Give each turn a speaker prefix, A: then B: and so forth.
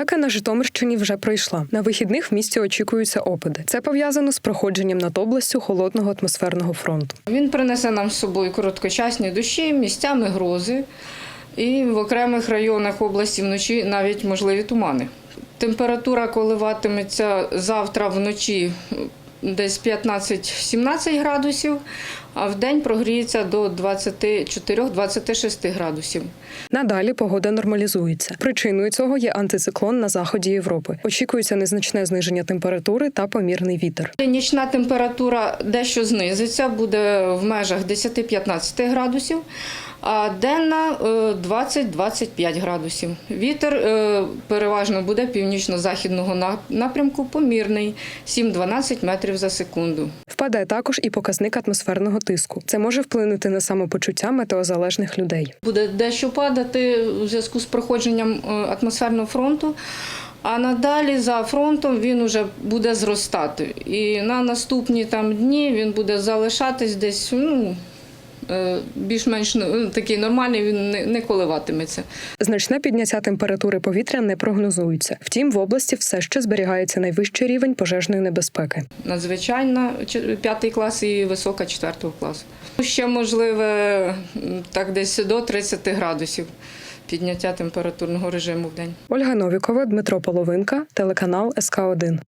A: Спека на Житомирщині вже пройшла. На вихідних в місті очікуються опади. Це пов'язано з проходженням над областю холодного атмосферного фронту.
B: Він принесе нам з собою короткочасні дощі, місцями грози, і в окремих районах області вночі навіть можливі тумани. Температура коливатиметься завтра вночі десь 15-17 градусів, а в день прогріється до 24-26 градусів.
A: Надалі погода нормалізується. Причиною цього є антициклон на заході Європи. Очікується незначне зниження температури та помірний вітер.
B: Нічна температура дещо знизиться, буде в межах 10-15 градусів, а денна е, 20-25 градусів. Вітер е, переважно буде північно-західного напрямку, помірний 7-12 метрів за секунду.
A: Впадає також і показник атмосферного тиску. Це може вплинути на самопочуття метеозалежних людей.
B: Буде дещо падати у зв'язку з проходженням е, атмосферного фронту. А надалі за фронтом він уже буде зростати. І на наступні там дні він буде залишатись десь ну, більш-менш ну, такий нормальний, він не, не коливатиметься.
A: Значне підняття температури повітря не прогнозується. Втім, в області все ще зберігається найвищий рівень пожежної небезпеки.
B: Надзвичайна п'ятий клас і висока четвертого класу. Ще можливе так десь до 30 градусів підняття температурного режиму в день.
A: Ольга Новікова, Дмитро Половинка, телеканал СК 1